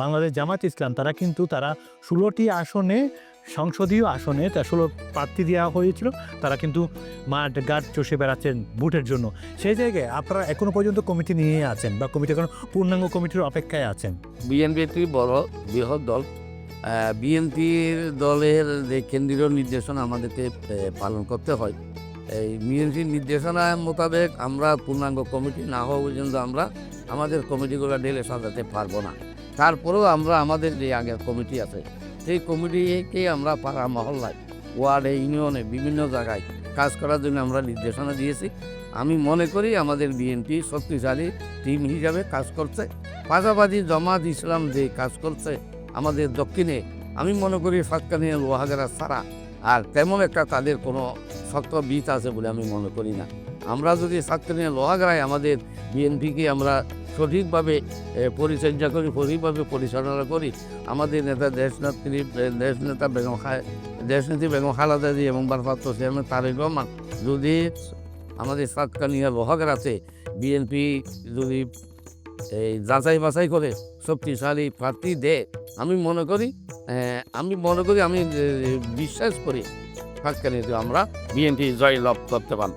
বাংলাদেশ জামাত ইসলাম, তারা কিন্তু তারা ষোলোটি আসনে, সংসদীয় আসনে তা ষোলো প্রার্থী দেওয়া হয়েছিল। তারা কিন্তু মাঠ গাছ চষে বেড়াচ্ছেন ভোটের জন্য। সেই জায়গায় আপনারা এখনও পর্যন্ত কমিটি নিয়ে আছেন বা কমিটি এখন পূর্ণাঙ্গ কমিটির অপেক্ষায় আছেন? বিএনপি একটি বড়, বৃহৎ দল। বিএনপির দলের যে কেন্দ্রীয় নির্দেশনা আমাদেরকে পালন করতে হয়। এই বিএনপির নির্দেশনা মোতাবেক আমরা পূর্ণাঙ্গ কমিটি না হওয়া পর্যন্ত আমরা আমাদের কমিটিগুলো ঢেলে সাজাতে পারব না। তারপরেও আমরা আমাদের যে আগের কমিটি আছে, সেই কমিটিকে আমরা পাড়া মহল্লায়, ওয়ার্ডে, ইউনিয়নে, বিভিন্ন জায়গায় কাজ করার জন্য আমরা নির্দেশনা দিয়েছি। আমি মনে করি আমাদের বিএনপি শক্তিশালী টিম হিসাবে কাজ করছে। পাশাপাশি জামাত ইসলাম যে কাজ করছে আমাদের দক্ষিণে, আমি মনে করি ফাঁকানিয়া লোহাগারা ছাড়া আর তেমন একটা তাদের কোনো শক্ত বীজ আছে বলে আমি মনে করি না। আমরা যদি ফাঁকানিয়া লোহাগারায় আমাদের বিএনপিকে আমরা সঠিকভাবে পরিচর্যা করি, সঠিকভাবে পরিচালনা করি, আমাদের নেতা দেশনেত্রী দেশ নেতা বেগম দেশনেত্রী বেগম খালাদা জি এবং ভারপ্রাপ্ত চেয়ারম্যান তারেক রহমান যদি আমাদের সাতকানিয়া লোহাগারাতে বিএনপি যদি এই যাচাই বাছাই করে শক্তিশালী প্রার্থী দে। আমি মনে করি আহ, আমি মনে করি আমি বিশ্বাস করি। সাতকানিয়াতে আমরা বিএনপি জয় লাভ করতে পারব।